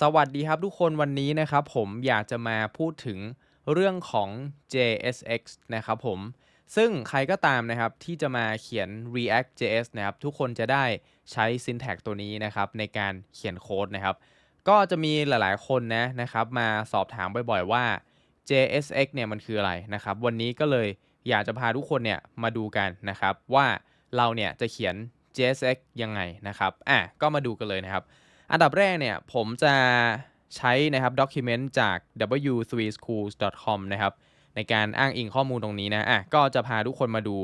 สวัสดีครับทุกคนวันนี้นะครับผมอยากจะมาพูดถึงเรื่องของ JSX นะครับผม ซึ่งใครก็ตามนะครับที่จะมาเขียน React JS นะครับทุกคนจะได้ใช้ syntax ตัวนี้นะครับในการเขียนโค้ดนะครับ ก็จะมีหลายๆคนนะนะครับมาสอบถามบ่อยๆว่า JSX เนี่ยมันคืออะไรนะครับ วันนี้ก็เลยอยากจะพาทุกคนเนี่ยมาดูกันนะครับว่าเราเนี่ยจะเขียน JSX ยังไงนะครับอะก็มาดูกันเลยนะครับ อันดับแรกเนี่ยผมจะใช้นะครับ document จาก w3schools.com นะครับในการอ้างอิงข้อมูลตรงนี้นะอะก็จะพาทุกคนมาดู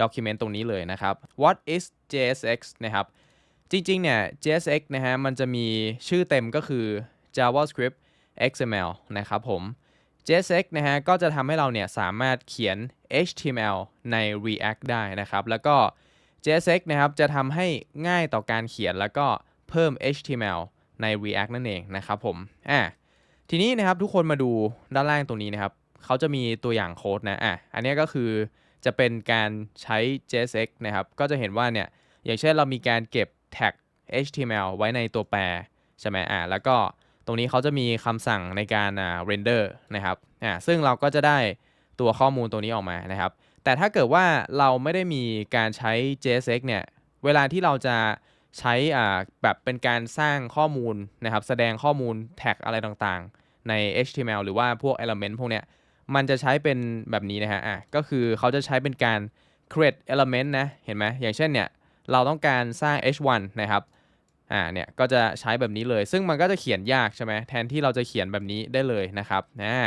document ตรงนี้เลยนะครับ what is JSX นะครับจริงๆเนี่ย JSX นะฮะมันจะมีชื่อเต็มก็คือ JavaScript XML นะครับผม JSX นะฮะก็จะทำให้เราเนี่ยสามารถเขียน HTML ใน React ได้นะครับ แล้วก็ JSX นะครับจะทำให้ง่ายต่อการเขียนแล้วก็ เพิ่ม HTML ใน React นั่นเองนะครับผมอะทีนี้นะครับทุกคนมาดูด้านล่างตรงนี้นะครับเขาจะมีตัวอย่างโค้ดนะอะอันนี้ก็คือจะเป็นการใช้ JSX นะครับ ก็จะเห็นว่าเนี่ยอย่างเช่นเรามีการเก็บแท็ก HTML ไว้ในตัวแปรใช่ไหมอ่าแล้วก็ตรงนี้เขาจะมีคำสั่งในการอ่า render นะครับอ่าซึ่งเราก็จะได้ตัวข้อมูลตัวนี้ออกมานะครับ แต่ถ้าเกิดว่าเราไม่ได้มีการใช้ JSX เนี่ยเวลาที่เราจะ ใช้อ่าแบบเป็นการสร้างข้อมูลนะครับ แสดงข้อมูลแท็กอะไรต่างๆ ใน HTML หรือว่าพวก element พวกเนี้ย มันจะใช้เป็นแบบนี้นะฮะ อะ ก็คือเขาจะใช้เป็นการ create element นะ เห็นไหม อย่างเช่นเนี่ย เราต้องการสร้าง h1 นะครับ อ่า เนี่ย ก็จะใช้แบบนี้เลย ซึ่งมันก็จะเขียนยากใช่ไหม แทนที่เราจะเขียนแบบนี้ได้เลยนะครับอ่า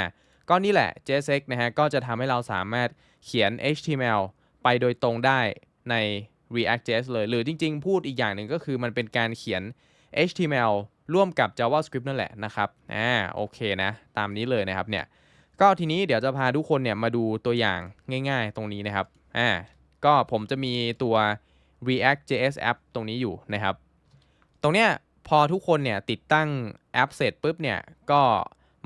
ก็นี่แหละ JSX นะฮะ ก็จะทำให้เราสามารถเขียน HTML ไปโดยตรงได้ใน React.js เลย หรือจริง ๆ พูดอีกอย่างหนึ่งก็คือมันเป็นการเขียน HTML ร่วมกับ JavaScript นั่นแหละนะครับอ่าโอเคนะ ตามนี้เลยนะครับเนี่ยก็ทีนี้เดี๋ยวจะพาทุกคนเนี่ยมาดูตัวอย่างง่าย ๆ ตรงนี้นะครับอ่าก็ผมจะมีตัว React JS App ตรงนี้อยู่นะครับ ตรงเนี้ยพอทุกคนเนี่ยติดตั้งแอปเสร็จปุ๊บเนี่ยก็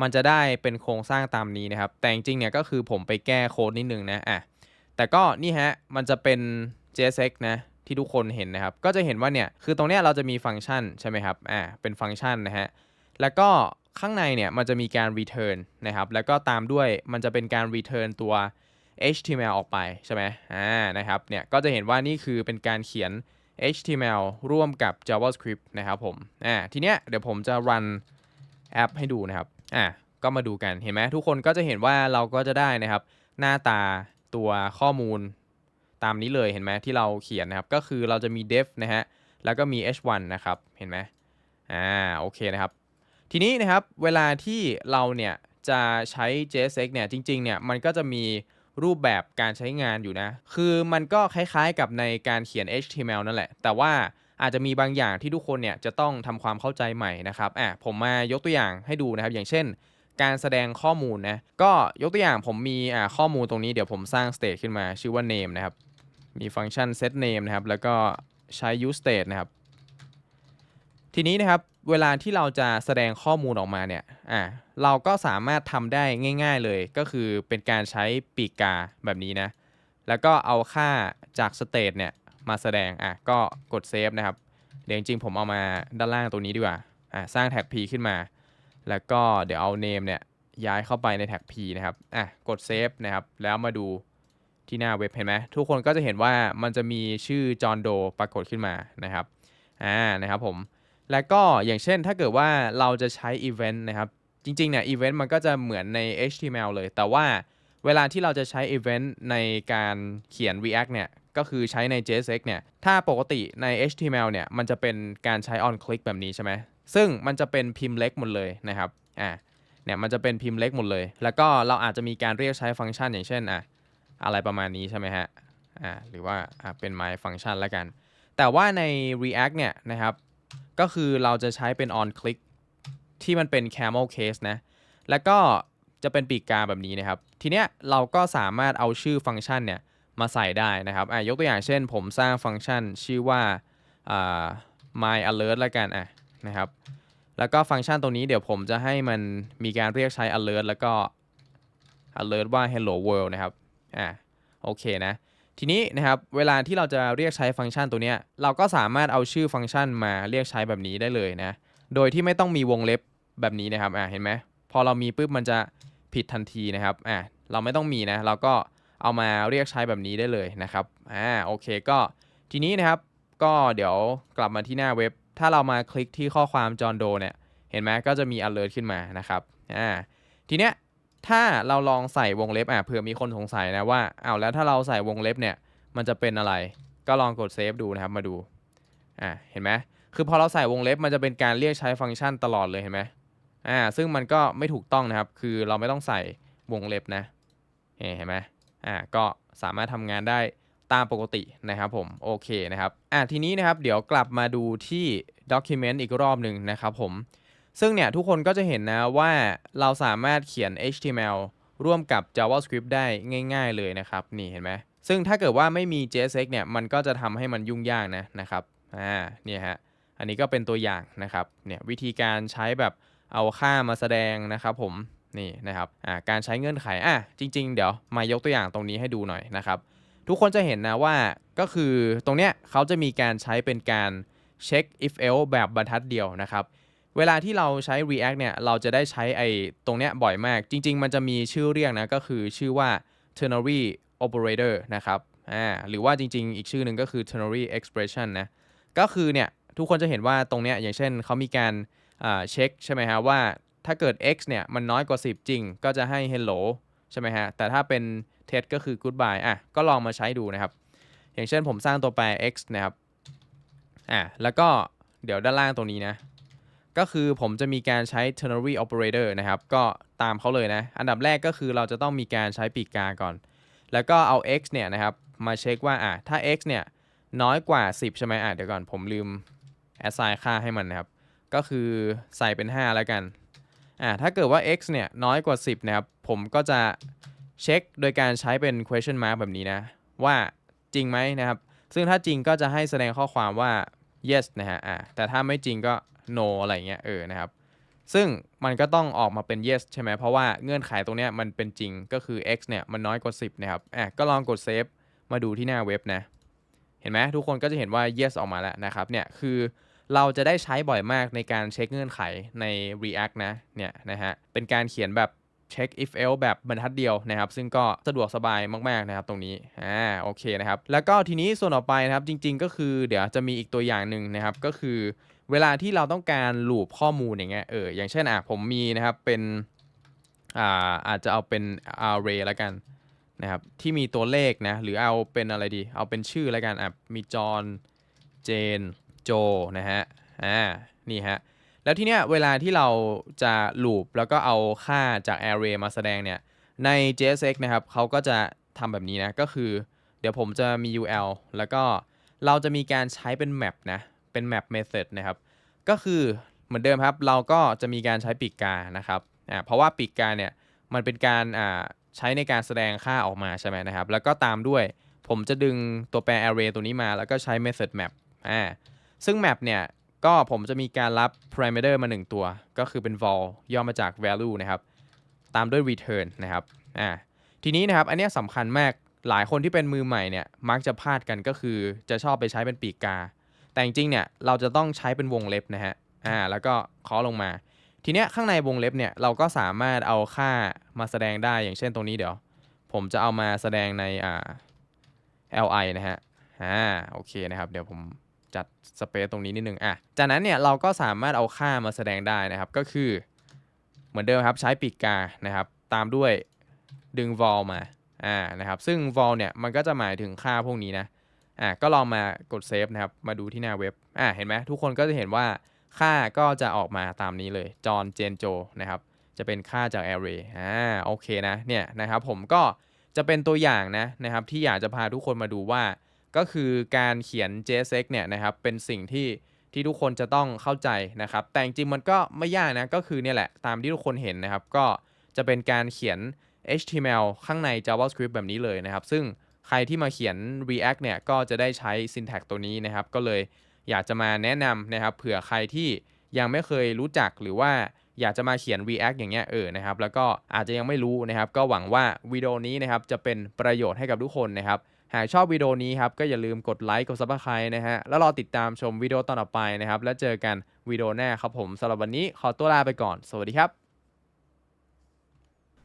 มันจะได้เป็นโครงสร้างตามนี้นะครับ แต่จริงๆเนี่ยก็คือผมไปแก้โค้ดนิดนึงนะอะแต่ก็นี่ฮะมันจะเป็น JSX นะที่ทุกคนเห็นนะครับ ก็จะเห็นว่าเนี่ยคือตรงเนี้ยเราจะมีฟังก์ชันใช่ไหมครับอ่าเป็นฟังก์ชันนะฮะแล้วก็ข้างในเนี่ยมันจะมีการ return นะครับแล้วก็ตามด้วยมันจะเป็นการ return ตัว HTML ออกไปใช่ไหมอ่านะครับเนี่ยก็จะเห็นว่านี่คือเป็นการเขียน HTML ร่วมกับ JavaScript นะครับผมอ่าทีเนี้ยเดี๋ยวผมจะ run แอปให้ดูนะครับอ่าก็มาดูกันเห็นไหมทุกคนก็จะเห็นว่าเราก็จะได้นะครับ หน้าตาตัวข้อมูล ตามนี้เลยเห็นไหมที่เราเขียนนะครับ ก็คือเราจะมี def นะฮะ แล้วก็มี h1 นะครับ เห็นไหมอ่า โอเคนะครับ ทีนี้นะครับเวลาที่เราเนี่ยจะใช้ JSX เนี่ยจริงๆเนี่ยมันก็จะมีรูปแบบการใช้งานอยู่นะ คือมันก็คล้ายๆกับในการเขียน HTML นั่นแหละ แต่ว่าอาจจะมีบางอย่างที่ทุกคนเนี่ยจะต้องทำความเข้าใจใหม่นะครับอะผมมายกตัวอย่างให้ดูนะครับ อย่างเช่น การแสดงข้อมูลนะ ก็ยกตัวอย่างผมมีอ่าข้อมูลตรงนี้เดี๋ยวผมสร้าง state ขึ้นมาชื่อว่า name นะครับ มีฟังก์ชัน set name นะครับ แล้วก็ใช้ use state นะครับ ทีนี้นะครับ เวลาที่เราจะแสดงข้อมูลออกมาเนี่ย อ่า เราก็สามารถทำได้ง่าย ๆเลย ก็คือเป็นการใช้ปีกกาแบบนี้นะ แล้วก็เอาค่าจาก state เนี่ยมาแสดง อะ ก็กด save นะครับ เดี๋ยวจริงๆ ผมเอามาด้านล่างตรงนี้ดีกว่า อ่าสร้างแท็ก p ขึ้นมา แล้วก็เดี๋ยวเอา name เนี่ยย้ายเข้าไปในแท็ก p นะครับ อะ กด save นะครับ แล้วมาดู ที่หน้าเว็บเห็นไหมทุกคนก็จะเห็นว่ามันจะมีชื่อจอห์นโดปรากฏขึ้นมานะครับอ่านะครับผมแล้วก็อย่างเช่นถ้าเกิดว่าเราจะใช้ Event นะครับ จริงๆเนี่ย Event มันก็จะเหมือนใน HTML เลย แต่ว่าเวลาที่เราจะใช้ Event ในการเขียน React เนี่ยก็คือใช้ใน JSX เนี่ย ถ้าปกติใน HTML เนี่ย มันจะเป็นการใช้ on click แบบนี้ใช่ไหม ซึ่งมันจะเป็นพิมพ์เล็กหมดเลยนะครับ อ่า เนี่ย มันจะเป็นพิมพ์เล็กหมดเลย แล้วก็เราอาจจะมีการเรียกใช้ฟังก์ชันอย่างเช่น อะ อะไรประมาณนี้ใช่ไหมฮะอ่าหรือว่าอ่าเป็น my function แล้วกัน แต่ว่าใน React เนี่ยนะครับ ก็คือเราจะใช้เป็น on click ที่มันเป็น camel case นะ แล้วก็จะเป็นปีกกาแบบนี้นะครับ ทีเนี้ยเราก็สามารถเอาชื่อฟังก์ชันเนี่ยมาใส่ได้นะครับอะยกตัวอย่างเช่น ผมสร้างฟังก์ชันชื่อว่าอ่า my alert แล้วกันอะนะครับ แล้วก็ฟังก์ชันตรงนี้เดี๋ยวผมจะให้มันมีการเรียกใช้ alert แล้วก็ alert ว่า hello world นะครับ อะโอเคนะทีนี้นะครับเวลาที่เราจะเรียกใช้ฟังก์ชันตัวเนี้ยเราก็สามารถเอาชื่อฟังก์ชันมาเรียกใช้แบบนี้ได้เลยนะโดยที่ไม่ต้องมีวงเล็บแบบนี้นะครับอ่าเห็นไหมพอเรามีปุ๊บมันจะผิดทันทีนะครับอ่าเราไม่ต้องมีนะเราก็เอามาเรียกใช้แบบนี้ได้เลยนะครับอ่าโอเคก็ทีนี้นะครับก็เดี๋ยวกลับมาที่หน้าเว็บ ถ้าเรามาคลิกที่ข้อความจอห์นโดเนี่ยเห็นไหมก็จะมี alert ขึ้นมานะครับอ่าทีเนี้ย ถ้าเราลองใส่วงเล็บอะเผื่อมีคนสงสัยนะว่าอ้าวแล้วถ้าเราใส่วงเล็บเนี่ย มันจะเป็นอะไร ก็ลองกดเซฟดูนะครับ มาดู อ่าเห็นไหมคือพอเราใส่วงเล็บมันจะเป็นการเรียกใช้ฟังก์ชันตลอดเลยเห็นไหมอ่า ซึ่งมันก็ไม่ถูกต้องนะครับ คือเราไม่ต้องใส่วงเล็บนะ เห็นไหมอ่า ก็สามารถทำงานได้ตามปกตินะครับผม โอเคนะครับ อ่าทีนี้นะครับ เดี๋ยวกลับมาดูที่ Document อีกรอบหนึ่งนะครับผม ซึ่งเนี่ยทุกคนก็จะเห็นนะว่าเราสามารถเขียน HTML ร่วมกับ JavaScript ได้ง่าย ๆ เลยนะครับ นี่เห็นไหมซึ่งถ้าเกิดว่าไม่มี JSX เนี่ยมันก็จะทำให้มันยุ่งยากนะนะครับอ่าเนี่ยฮะอันนี้ก็เป็นตัวอย่างนะครับเนี่ยวิธีการใช้แบบเอาค่ามาแสดงนะครับผมนี่นะครับอ่าการใช้เงื่อนไขอะจริง ๆ เดี๋ยวมายกตัวอย่างตรงนี้ให้ดูหน่อยนะครับ ทุกคนจะเห็นนะว่าก็คือตรงเนี้ยเขาจะมีการใช้เป็นการเช็ค if else แบบบรรทัดเดียวนะครับ เวลาที่เราใช้ React เนี่ย เราจะได้ใช้ไอ้ตรงเนี้ยบ่อยมาก จริง ๆ มันจะมีชื่อเรียกนะ ก็คือชื่อว่า ternary operator นะครับ อ่า หรือว่าจริง ๆ อีกชื่อหนึ่งก็คือ ternary expression นะ ก็คือเนี่ย ทุกคนจะเห็นว่าตรงเนี้ย อย่างเช่นเขามีการอ่าเช็คใช่ไหมฮะว่าถ้าเกิด x เนี่ย มันน้อยกว่า 10 จริง ก็จะให้ hello ใช่ไหมฮะ แต่ถ้าเป็น tet ก็คือ goodbye อะ ก็ลองมาใช้ดูนะครับ อย่างเช่นผมสร้างตัวแปร x นะครับ อ่าแล้วก็เดี๋ยวด้านล่างตรงนี้นะ ก็คือผมจะมีการใช้ ternary operator นะครับ ก็ตามเขาเลยนะ อันดับแรกก็คือเราจะต้องมีการใช้ปีกกาก่อน แล้วก็เอา x เนี่ยนะครับมาเช็คว่าอะถ้า x เนี่ยน้อยกว่า 10 ใช่ไหมอะเดี๋ยวก่อนผมลืม assign ค่าให้มันนะครับ ก็คือใส่เป็น 5 แล้วกันอะถ้าเกิดว่า x เนี่ยน้อยกว่า 10 นะครับ ผมก็จะเช็คโดยการใช้เป็น question mark แบบนี้นะ ว่าจริงไหมนะครับ ซึ่งถ้าจริงก็จะให้แสดงข้อความว่า yes นะฮะอะแต่ถ้าไม่จริงก็ no อะไรเงี้ยเออนะครับ ซึ่งมันก็ต้องออกมาเป็น yes ใช่ไหมเพราะว่าเงื่อนไขตรงเนี้ยมันเป็นจริงก็คือ x เนี่ยมันน้อยกว่า 10 นะครับอะก็ลองกด save มาดูที่หน้าเว็บนะ เห็นไหมทุกคนก็จะเห็นว่า yes ออกมาแล้วนะครับเนี่ยคือเราจะได้ใช้บ่อยมากในการเช็คเงื่อนไขใน React นะเนี่ยนะฮะเป็นการเขียนแบบเช็ค if else แบบบรรทัดเดียวนะครับ ซึ่งก็สะดวกสบายมาก ๆ นะครับตรงนี้อ่าโอเคนะครับ แล้วก็ทีนี้ส่วนต่อไปนะครับจริง ๆ ก็คือเดี๋ยวจะมีอีกตัวอย่างหนึ่งนะครับ ก็คือ เวลาที่เราต้องการลูปข้อมูลอย่างเงี้ยเอออย่างเช่นอะผมมีนะครับเป็นอ่าอาจจะเอาเป็น array แล้วกันนะครับที่มีตัวเลขนะหรือเอาเป็นอะไรดี เอาเป็นชื่อแล้วกันอะมีจอห์นเจนโจนะฮะอ่านี่ฮะแล้วทีเนี้ยเวลาที่เราจะลูปแล้วก็เอาค่าจาก array มาแสดงเนี่ยใน JSX นะครับเขาก็จะทำแบบนี้นะก็คือ เดี๋ยวผมจะมี UL แล้วก็เราจะมีการใช้เป็น map นะ เป็น map method นะครับ ก็คือเหมือนเดิมครับ เราก็จะมีการใช้ปีกกานะครับอ่าเพราะว่าปีกกาเนี่ยมันเป็นการอ่าใช้ในการแสดงค่าออกมาใช่ไหมนะครับ แล้วก็ตามด้วยผมจะดึงตัวแปร array ตัวนี้มา แล้วก็ใช้ method map อ่าซึ่ง map เนี่ยก็ผมจะมีการรับ parameter มา 1 ตัว ก็คือเป็น vol ย่อมาจาก value นะครับ ตามด้วย return นะครับอ่าทีนี้นะครับ อันนี้สำคัญมากหลายคนที่เป็นมือใหม่เนี่ยมักจะพลาดกันก็คือจะชอบไปใช้เป็นปีกกา แต่จริงเนี่ยเราจะต้องใช้เป็นวงเล็บนะฮะอ่าแล้วก็เคาะลงมา ทีเนี้ยข้างในวงเล็บเนี่ยเราก็สามารถเอาค่ามาแสดงได้อย่างเช่นตรงนี้เดี๋ยว ผมจะเอามาแสดงในอ่า li นะฮะอ่าโอเคนะครับ เดี๋ยวผมจัดสเปซตรงนี้นิดนึงอะจากนั้นเนี่ยเราก็สามารถเอาค่ามาแสดงได้นะครับ ก็คือ เหมือนเดิมครับใช้ปีกกานะครับ ตามด้วยดึง vol มาอ่านะครับ ซึ่ง vol เนี่ยมันก็จะหมายถึงค่าพวกนี้นะ อ่าก็ลองมากดเซฟนะครับ มาดูที่หน้าเว็บอ่าเห็นไหมทุกคนก็จะเห็นว่าค่าก็จะออกมาตามนี้เลยจอห์นเจนโจนะครับ จะเป็นค่าจาก array อ่าโอเคนะเนี่ยนะครับผมก็จะเป็นตัวอย่างนะนะครับที่อยากจะพาทุกคนมาดูว่า ก็คือการเขียน JSX เนี่ยนะครับเป็นสิ่งที่ที่ทุกคนจะต้องเข้าใจนะครับ แต่จริงมันก็ไม่ยากนะ ก็คือเนี่ยแหละตามที่ทุกคนเห็นนะครับ ก็จะเป็นการเขียน HTML ข้างใน JavaScript แบบนี้เลยนะครับ ซึ่ง ใครที่มาเขียน React เนี่ยก็จะได้ใช้ syntax ตัวนี้นะครับ ก็เลยอยากจะมาแนะนำนะครับ เผื่อใครที่ยังไม่เคยรู้จักหรือว่าอยากจะมาเขียน React อย่างเงี้ยเออนะครับ แล้วก็อาจจะยังไม่รู้นะครับ ก็หวังว่าวิดีโอนี้นะครับจะเป็นประโยชน์ให้กับทุกคนนะครับ หากชอบวิดีโอนี้ครับก็อย่าลืมกดไลค์กด Subscribe นะฮะ แล้วรอติดตามชมวิดีโอตอนต่อไปนะครับ แล้วเจอกันวิดีโอหน้าครับผมสำหรับวันนี้ขอตัวลาไปก่อน สวัสดีครับ